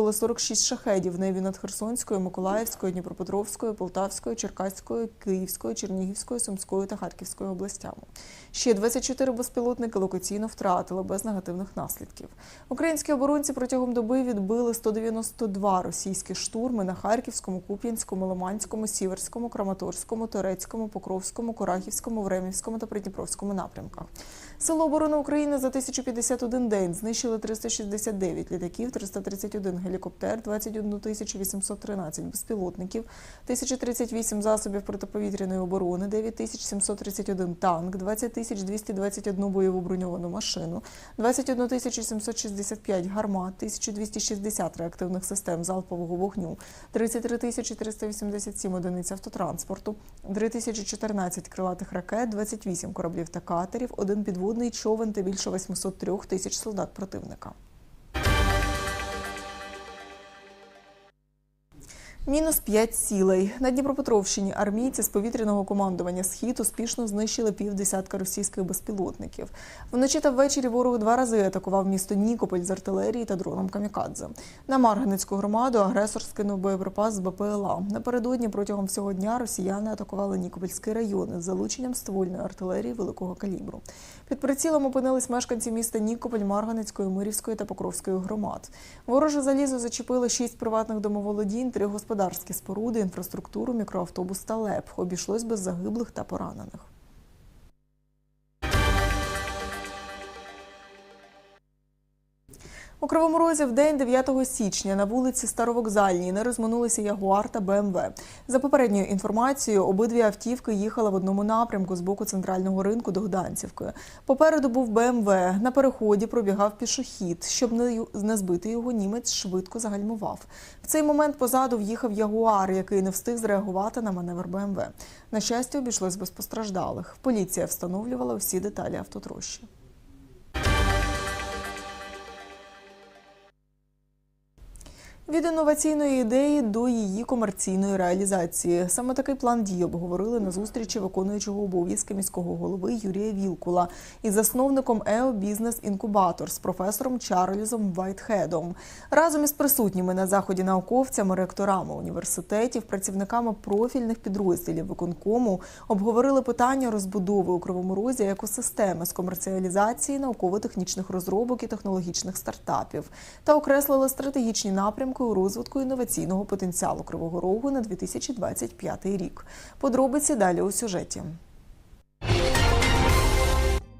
збили 46 шахедів в небі над Херсонською, Миколаївською, Дніпропетровською, Полтавською, Черкаською, Київською, Чернігівською, Сумською та Харківською областями. Ще 24 безпілотники локаційно втратили без негативних наслідків. Українські оборонці протягом доби відбили 192 російські штурми на Харківському, Куп'янському, Лиманському, Сіверському, Краматорському, Торецькому, Покровському, Корахівському, Времівському та Придніпровському напрямках. Сили оборони України за 1051 день знищили 369 літаків, 331 гелікоптер, 21 813 безпілотників, 1038 засобів протиповітряної оборони, 9731 танк, 20 221 бойову броньовану машину, 21 765 гармат, 1260 реактивних систем залпового вогню, 33 387 одиниць автотранспорту, 3014 крилатих ракет, 28 кораблів та катерів, один підводний човен та більше 803 тисяч солдат противника. Мінус 5 цілей. На Дніпропетровщині армійці з повітряного командування «Схід» успішно знищили півдесятка російських безпілотників. Вночі та ввечері ворог два рази атакував місто Нікополь з артилерії та дроном «Камікадзе». На Марганецьку громаду агресор скинув боєприпас з БПЛА. Напередодні протягом всього дня росіяни атакували Нікопольський район із залученням ствольної артилерії великого калібру. Під прицілом опинились мешканці міста Нікополь, Марганецької, Мирівської та Покровської громад. Вороже залізо зачепило шість приватних домоволодінь, три господарські споруди, інфраструктуру, мікроавтобус та ЛЕП. Обійшлось без загиблих та поранених. У Кривому Розі в день 9 січня на вулиці Старовокзальній не розминулися Ягуар та БМВ. За попередньою інформацією, обидві автівки їхали в одному напрямку з боку центрального ринку до Гданцівкою. Попереду був БМВ. На переході пробігав пішохід. Щоб не збити його, німець швидко загальмував. В цей момент позаду в'їхав Ягуар, який не встиг зреагувати на маневр БМВ. На щастя, обійшлось без постраждалих. Поліція встановлювала всі деталі автотрощі. Від інноваційної ідеї до її комерційної реалізації. Саме такий план дій обговорили на зустрічі виконуючого обов'язки міського голови Юрія Вілкула із засновником ЕО Бізнес Інкубатор з професором Чарльзом Вайтхедом. Разом із присутніми на заході науковцями, ректорами університетів, працівниками профільних підрозділів виконкому обговорили питання розбудови у Кривому Розі екосистеми з комерціалізації науково-технічних розробок і технологічних стартапів та окреслили стратегічні напрямки у розвитку інноваційного потенціалу Кривого Рогу на 2025 рік. Подробиці далі у сюжеті.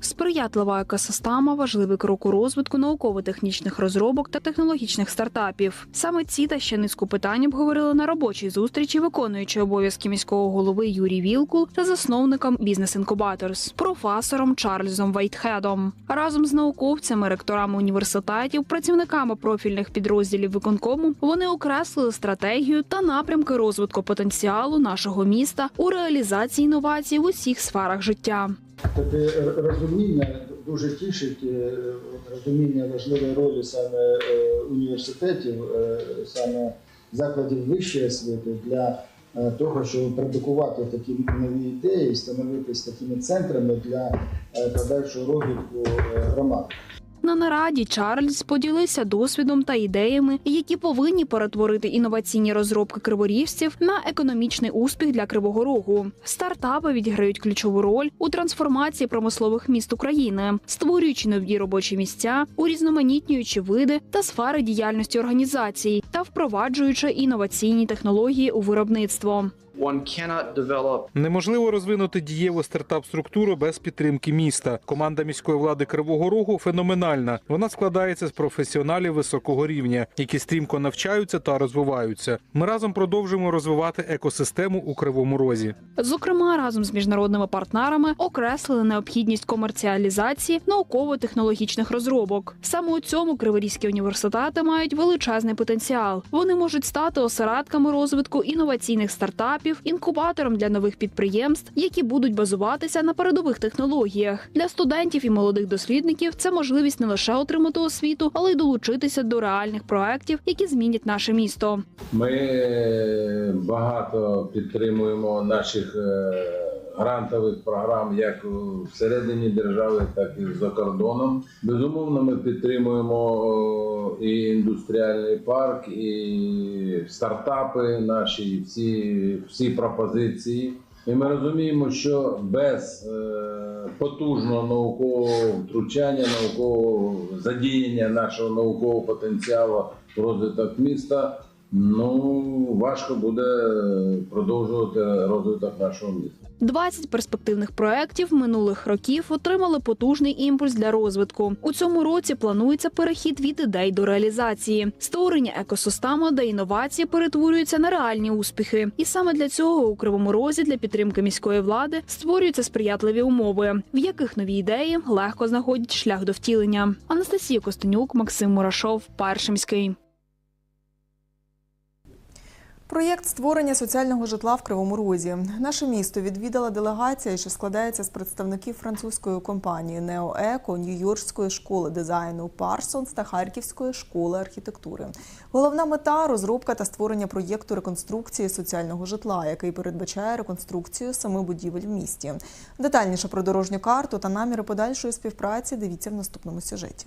Сприятлива екосистема важливий крок у розвитку науково-технічних розробок та технологічних стартапів. Саме ці та ще низку питань обговорили на робочій зустрічі, виконуючи обов'язки міського голови Юрій Вілкул та засновником Бізнес Інкубаторс, професором Чарльзом Вайтхедом. Разом з науковцями, ректорами університетів, працівниками профільних підрозділів виконкому вони окреслили стратегію та напрямки розвитку потенціалу нашого міста у реалізації інновацій в усіх сферах життя. Таке розуміння дуже тішить е, розуміння важливої ролі саме е, університетів, е, саме закладів вищої освіти для того, щоб продукувати такі нові ідеї, становитись такими центрами для подальшого розвитку громад. На нараді Чарльз поділився досвідом та ідеями, які повинні перетворити інноваційні розробки криворіжців на економічний успіх для Кривого Рогу. Стартапи відіграють ключову роль у трансформації промислових міст України, створюючи нові робочі місця, урізноманітнюючи види та сфери діяльності організацій та впроваджуючи інноваційні технології у виробництво. One Неможливо розвинути дієву стартап-структуру без підтримки міста. Команда міської влади Кривого Рогу феноменальна. Вона складається з професіоналів високого рівня, які стрімко навчаються та розвиваються. Ми разом продовжуємо розвивати екосистему у Кривому Розі. Зокрема, разом з міжнародними партнерами окреслили необхідність комерціалізації науково-технологічних розробок. Саме у цьому криворізькі університети мають величезний потенціал. Вони можуть стати осередками розвитку інноваційних стартапів, інкубатором для нових підприємств, які будуть базуватися на передових технологіях. Для студентів і молодих дослідників це можливість не лише отримати освіту, але й долучитися до реальних проєктів, які змінять наше місто. Ми багато підтримуємо наших е, грантових програм як всередині держави, так і за кордоном. Безумовно, ми підтримуємо е, і індустріальний парк, і стартапи наші, і всі, всі пропозиції. І ми розуміємо, що без е, потужного наукового втручання, наукового задіяння нашого наукового потенціалу в розвиток міста, ну важко буде продовжувати розвиток нашого міста. 20 перспективних проєктів минулих років отримали потужний імпульс для розвитку. У цьому році планується перехід від ідей до реалізації, створення екосистеми, де інновації перетворюються на реальні успіхи. І саме для цього у кривому розі для підтримки міської влади створюються сприятливі умови, в яких нові ідеї легко знаходять шлях до втілення. Анастасія Костенюк, Максим Мурашов, Перший міський. Проєкт створення соціального житла в Кривому Розі. Наше місто відвідала делегація, що складається з представників французької компанії Неоеко, Нью-Йоркської школи дизайну Парсонс та Харківської школи архітектури. Головна мета розробка та створення проєкту реконструкції соціального житла, який передбачає реконструкцію семи будівель в місті. Детальніше про дорожню карту та наміри подальшої співпраці дивіться в наступному сюжеті.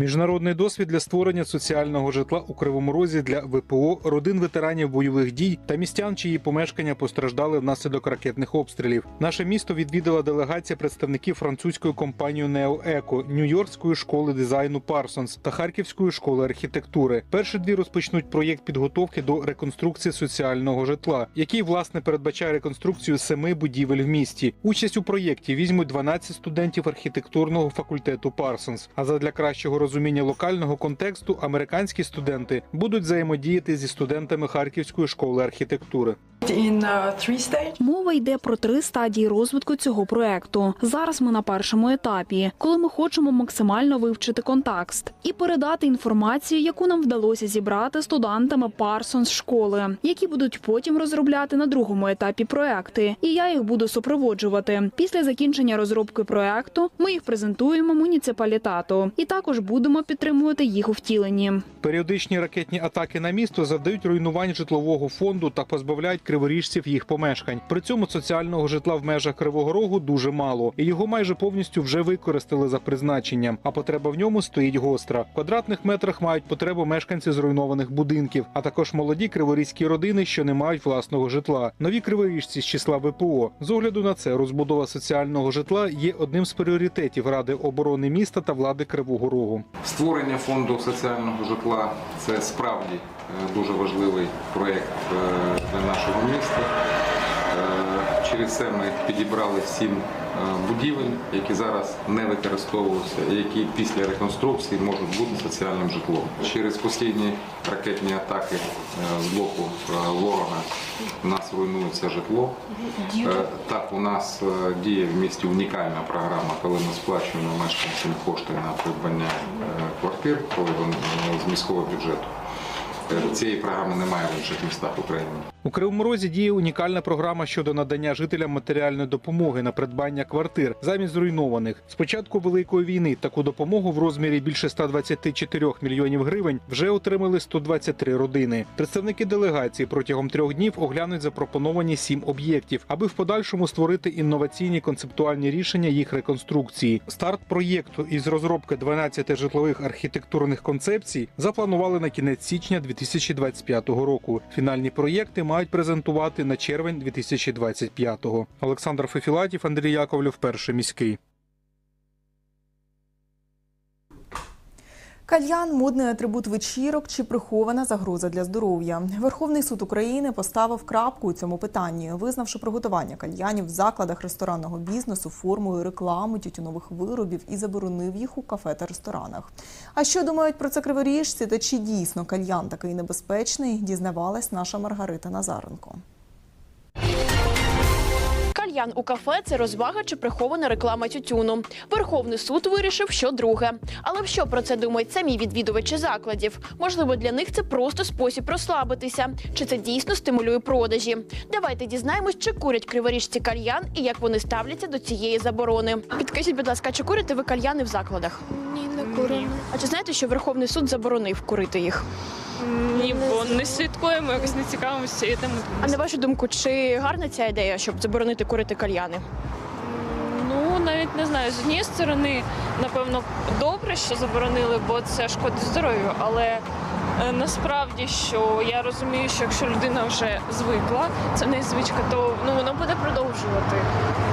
Міжнародний досвід для створення соціального житла у Кривому Розі для ВПО, родин ветеранів бойових дій та містян, чиї помешкання постраждали внаслідок ракетних обстрілів. Наше місто відвідала делегація представників французької компанії Неоеко, Нью-Йоркської школи дизайну Парсонс та Харківської школи архітектури. Перші дві розпочнуть проєкт підготовки до реконструкції соціального житла, який власне передбачає реконструкцію семи будівель в місті. Участь у проєкті візьмуть 12 студентів архітектурного факультету Парсонс. А задля кращого розуміння локального контексту американські студенти будуть взаємодіяти зі студентами Харківської школи архітектури. Uh. Мова йде про три стадії розвитку цього проекту. Зараз ми на першому етапі, коли ми хочемо максимально вивчити контекст і передати інформацію, яку нам вдалося зібрати студентами Парсонс школи, які будуть потім розробляти на другому етапі проекти. І я їх буду супроводжувати. Після закінчення розробки проекту ми їх презентуємо муніципалітету і також будемо підтримувати їх у втіленні. Періодичні ракетні атаки на місто завдають руйнувань житлового фонду та позбавляють криворіжців їх помешкань. При цьому соціального житла в межах Кривого Рогу дуже мало, і його майже повністю вже використали за призначенням. А потреба в ньому стоїть гостра. В квадратних метрах мають потребу мешканці зруйнованих будинків, а також молоді криворізькі родини, що не мають власного житла. Нові криворіжці з числа ВПО. З огляду на це розбудова соціального житла є одним з пріоритетів Ради оборони міста та влади Кривого Рогу. Створення фонду соціального житла це справді дуже важливий проєкт е, для нашого міста. Е, Через це ми підібрали сім е, будівель, які зараз не використовуються, які після реконструкції можуть бути соціальним житлом. Через постійні ракетні атаки з боку ворога у нас руйнується житло. Так, у нас діє в місті унікальна програма, коли ми сплачуємо мешканцям кошти на придбання квартир, коли з міського бюджету. Цієї програми немає в інших містах України. У Кривому Розі діє унікальна програма щодо надання жителям матеріальної допомоги на придбання квартир замість зруйнованих. З початку великої війни таку допомогу в розмірі більше 124 мільйонів гривень вже отримали 123 родини. Представники делегації протягом трьох днів оглянуть запропоновані сім об'єктів, аби в подальшому створити інноваційні концептуальні рішення їх реконструкції. Старт проєкту із розробки 12 житлових архітектурних концепцій запланували на кінець січня 2025 року. Фінальні проєкти мають презентувати на червень 2025-го. Олександр Фефілатів, Андрій Яковлев, перший міський. Кальян модний атрибут вечірок чи прихована загроза для здоров'я. Верховний суд України поставив крапку у цьому питанні, визнавши приготування кальянів в закладах ресторанного бізнесу формою реклами тютюнових виробів і заборонив їх у кафе та ресторанах. А що думають про це криворіжці та чи дійсно кальян такий небезпечний, дізнавалась наша Маргарита Назаренко. Кальян у кафе це розвага чи прихована реклама тютюну. Верховний суд вирішив, що друге. Але що про це думають самі відвідувачі закладів? Можливо, для них це просто спосіб розслабитися, чи це дійсно стимулює продажі. Давайте дізнаємось, чи курять криворіжці кальян і як вони ставляться до цієї заборони. Підкажіть, будь ласка, чи курите ви кальяни в закладах? Ні, не куримо. А чи знаєте, що Верховний суд заборонив курити їх? Ні, бо не слідкуємо, якось не цікавимося цією темою. А на вашу думку, чи гарна ця ідея, щоб заборонити курити кальяни? Ну, навіть не знаю. З однієї сторони, напевно, добре, що заборонили, бо це шкодить здоров'ю, але е, насправді, що я розумію, що якщо людина вже звикла, це не звичка, то ну воно буде продовжувати.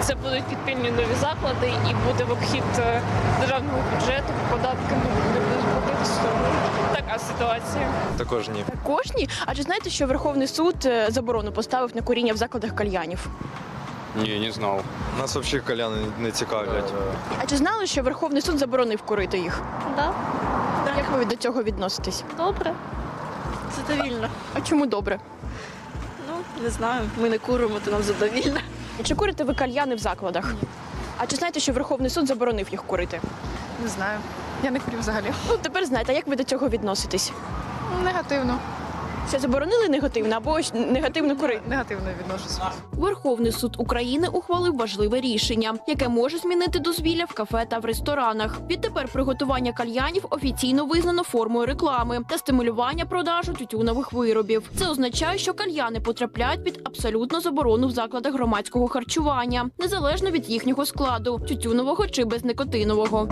Це будуть підпільні нові заклади і буде в обхід е, державного бюджету, податки ну, не будуть платитися. Тому така ситуація. Також ні. Також ні. А чи знаєте, що Верховний суд е, заборону поставив на куріння в закладах кальянів? Ні, не знав. Нас взагалі каляни не цікавлять. А чи знали, що Верховний суд заборонив курити їх? Да. Як ви до цього відноситесь? Добре. Задовільно. А чому добре? Ну, не знаю. Ми не куримо, то нам задовільно. Чи курите ви кальяни в закладах? А чи знаєте, що Верховний суд заборонив їх курити? Не знаю. Я не курю взагалі. Ну тепер знаєте, а як ви до цього відноситесь? Негативно. Що заборонили негативно або ж негативно курити? Негативно відношусь. Верховний суд України ухвалив важливе рішення, яке може змінити дозвілля в кафе та в ресторанах. Відтепер приготування кальянів офіційно визнано формою реклами та стимулювання продажу тютюнових виробів. Це означає, що кальяни потрапляють під абсолютну заборону в закладах громадського харчування, незалежно від їхнього складу тютюнового чи безникотинового.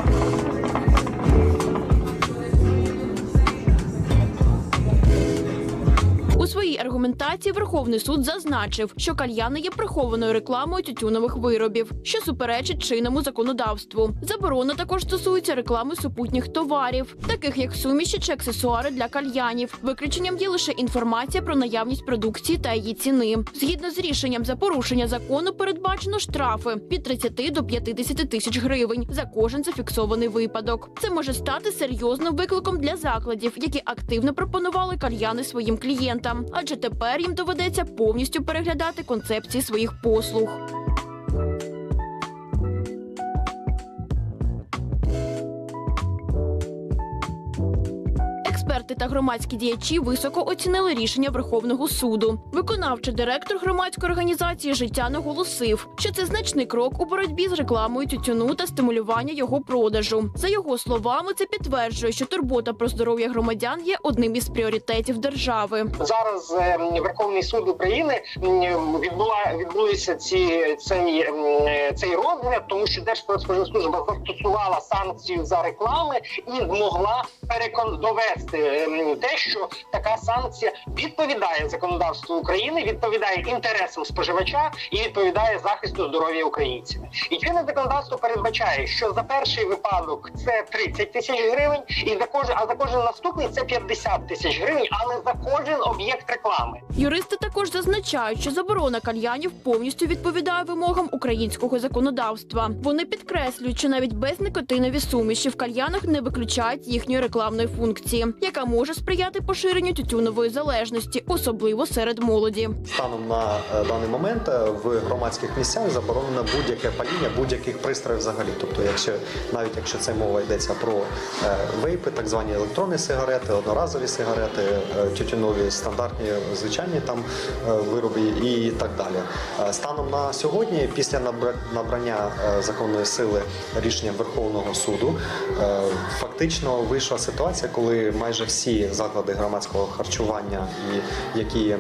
Своїй аргументації Верховний суд зазначив, що кальяни є прихованою рекламою тютюнових виробів, що суперечить чинному законодавству. Заборона також стосується реклами супутніх товарів, таких як суміші чи аксесуари для кальянів. Виключенням є лише інформація про наявність продукції та її ціни. Згідно з рішенням за порушення закону передбачено штрафи від 30 до 50 тисяч гривень за кожен зафіксований випадок. Це може стати серйозним викликом для закладів, які активно пропонували кальяни своїм клієнтам, адже тепер їм доведеться повністю переглядати концепції своїх послуг. Експерти та громадські діячі високо оцінили рішення Верховного суду. Виконавчий директор громадської організації життя наголосив, що це значний крок у боротьбі з рекламою тютюну та стимулювання його продажу. За його словами, це підтверджує, що турбота про здоров'я громадян є одним із пріоритетів держави. зараз е, Верховний суд України відбула відбулися ці цей, цей розгляд, тому що Держпродспоживслужба застосувала санкцію за реклами і змогла перекон довести те, що така санкція відповідає законодавству України, відповідає інтересам споживача і відповідає захисту здоров'я українців. І чинне законодавство передбачає, що за перший випадок це 30 тисяч гривень, і за кожен, а за кожен наступний це 50 тисяч гривень, але за кожен об'єкт реклами. Юристи також зазначають, що заборона кальянів повністю відповідає вимогам українського законодавства. Вони підкреслюють, що навіть безникотинові суміші в кальянах не виключають їхньої рекламної функції, яка може сприяти поширенню тютюнової залежності, особливо серед молоді. Станом на е, даний момент е, в громадських місцях заборонено будь-яке паління будь-яких пристроїв взагалі. Тобто, якщо навіть якщо це мова йдеться про е, вейпи, так звані електронні сигарети, одноразові сигарети, тютюнові стандартні звичайні там вироби і так далі. Станом на сьогодні, після набрання законної сили рішення Верховного суду, фактично вийшла ситуація, коли майже всі заклади громадського харчування, які е,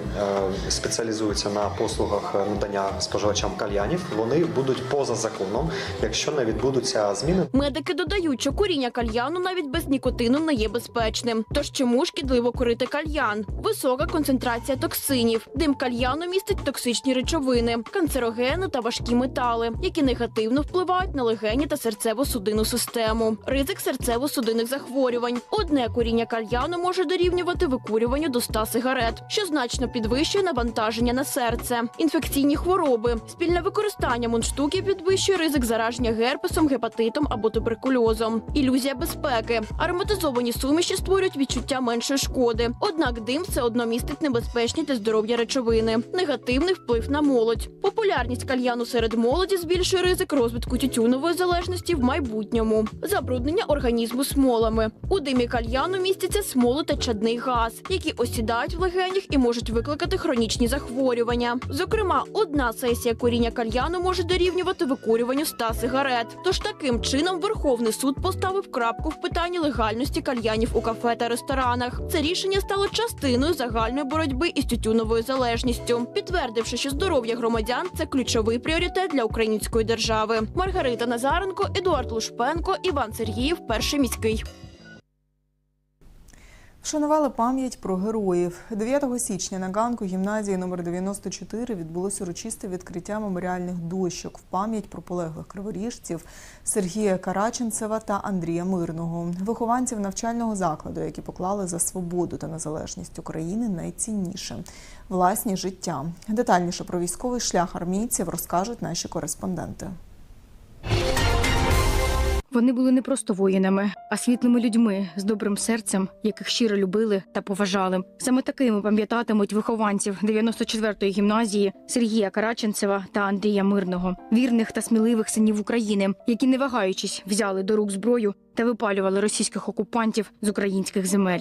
спеціалізуються на послугах надання споживачам кальянів, вони будуть поза законом, якщо не відбудуться зміни. Медики додають, що куріння кальяну навіть без нікотину не є безпечним. Тож чому шкідливо курити кальян? Висока концентрація токсинів. Дим кальяну містить токсичні речовини, канцерогени та важкі метали, які негативно впливають на легені та серцево-судинну систему. Ризик серцево-судинних захворювань. Одне куріння кальяну може дорівнювати викурюванню до 100 сигарет, що значно підвищує навантаження на серце. Інфекційні хвороби. Спільне використання мундштуків підвищує ризик зараження герпесом, гепатитом або туберкульозом. Ілюзія безпеки. Ароматизовані суміші створюють відчуття меншої шкоди. Однак дим все одно містить небезпечні для здоров'я речовини. Негативний вплив на молодь. Популярність кальяну серед молоді збільшує ризик розвитку тютюнової залежності в майбутньому. Забруднення організму смолами. У димі кальяну містяться це смоли та чадний газ, які осідають в легенях і можуть викликати хронічні захворювання. Зокрема, одна сесія куріння кальяну може дорівнювати викурюванню 100 сигарет. Тож таким чином Верховний суд поставив крапку в питанні легальності кальянів у кафе та ресторанах. Це рішення стало частиною загальної боротьби із тютюновою залежністю, підтвердивши, що здоров'я громадян це ключовий пріоритет для української держави. Маргарита Назаренко, Едуард Лушпенко, Іван Сергіїв, перший міський. Вшанували пам'ять про героїв. 9 січня на ганку гімназії номер 94 відбулося урочисте відкриття меморіальних дощок в пам'ять про полеглих криворіжців Сергія Караченцева та Андрія Мирного, вихованців навчального закладу, які поклали за свободу та незалежність України найцінніше власні життя. Детальніше про військовий шлях армійців розкажуть наші кореспонденти. Вони були не просто воїнами, а світлими людьми з добрим серцем, яких щиро любили та поважали. Саме такими пам'ятатимуть вихованців 94-ї гімназії Сергія Караченцева та Андрія Мирного, вірних та сміливих синів України, які, не вагаючись, взяли до рук зброю та випалювали російських окупантів з українських земель.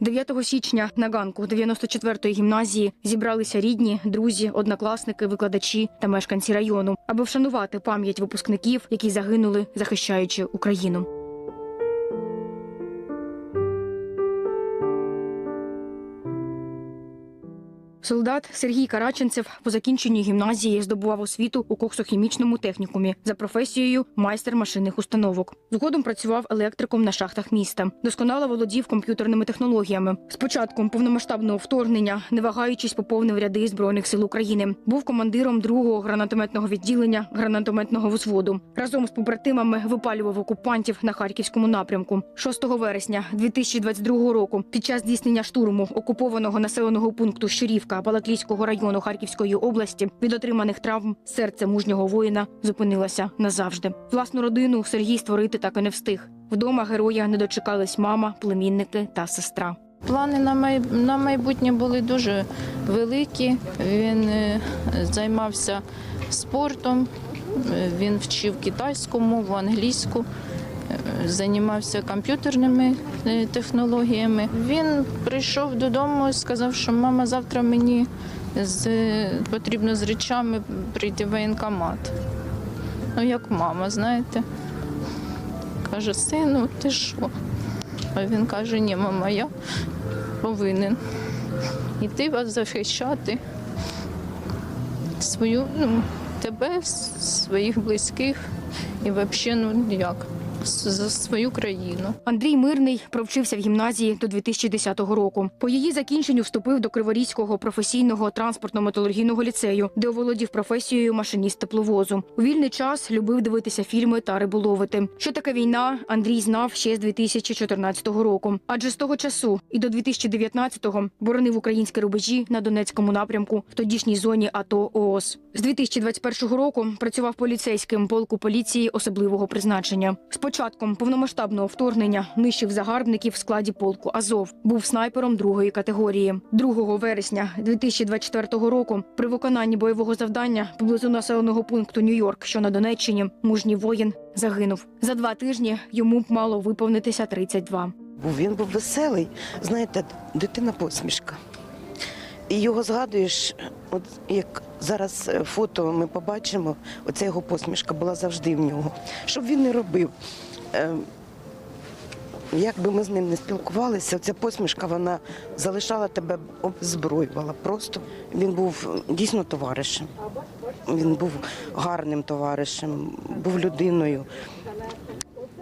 9 січня на ганку 94-ї гімназії зібралися рідні, друзі, однокласники, викладачі та мешканці району, аби вшанувати пам'ять випускників, які загинули, захищаючи Україну. Солдат Сергій Караченцев по закінченню гімназії здобував освіту у коксохімічному технікумі за професією майстер машинних установок. Згодом працював електриком на шахтах міста. Досконало володів комп'ютерними технологіями. З початком повномасштабного вторгнення, не вагаючись, поповнив ряди збройних сил України. Був командиром другого гранатометного відділення гранатометного взводу. Разом з побратимами випалював окупантів на харківському напрямку. 6 вересня 2022 року, під час здійснення штурму окупованого населеного пункту Щурівка Балаклійського району Харківської області від отриманих травм серце мужнього воїна зупинилося назавжди. Власну родину Сергій створити так і не встиг. Вдома героя не дочекались мама, племінники та сестра. Плани на май... на майбутнє були дуже великі. Він е, займався спортом, е, він вчив китайську мову, англійську, займався комп'ютерними е, технологіями. Він прийшов додому і сказав, що мама завтра мені з... потрібно з речами прийти в воєнкомат. Ну, як мама, знаєте. Каже, сину, ти що? А він каже, ні, мама, я повинен іти вас захищати свою, ну, тебе, своїх близьких і взагалі, ну як, за свою країну. Андрій Мирний провчився в гімназії до 2010 року. По її закінченню вступив до Криворізького професійного транспортно-металургійного ліцею, де оволодів професією машиніст тепловозу. У вільний час любив дивитися фільми та риболовити. Що таке війна, Андрій знав ще з 2014 року. Адже з того часу і до 2019-го боронив українські рубежі на Донецькому напрямку в тодішній зоні АТО ООС. З 2021 року працював поліцейським полку поліції особливого призначення. Початком повномасштабного вторгнення нищив загарбників в складі полку Азов. Був снайпером другої категорії. 2 вересня 2024 року при виконанні бойового завдання поблизу населеного пункту Нью-Йорк, що на Донеччині, мужній воїн загинув. За два тижні йому б мало виповнитися 32. Був він був веселий, знаєте, дитина посмішка. І його згадуєш, от як зараз е, фото ми побачимо, оця його посмішка була завжди в нього. Щоб він не робив. е, Як би ми з ним не спілкувалися, ця посмішка вона залишала тебе обзброювала. Просто він був дійсно товаришем. Він був гарним товаришем, був людиною.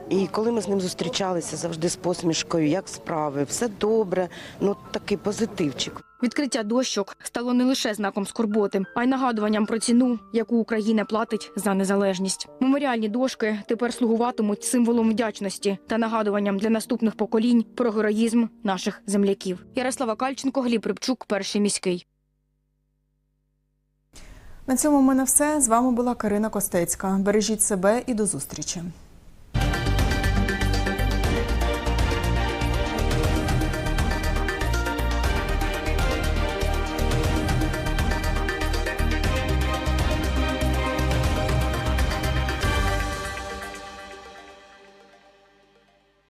І коли ми з ним зустрічалися завжди з посмішкою, як справи, все добре, ну такий позитивчик. Відкриття дощок стало не лише знаком скорботи, а й нагадуванням про ціну, яку Україна платить за незалежність. Меморіальні дошки тепер слугуватимуть символом вдячності та нагадуванням для наступних поколінь про героїзм наших земляків. Ярослава Кальченко, Гліб Рибчук, перший міський. На цьому в мене все. З вами була Карина Костецька. Бережіть себе і до зустрічі.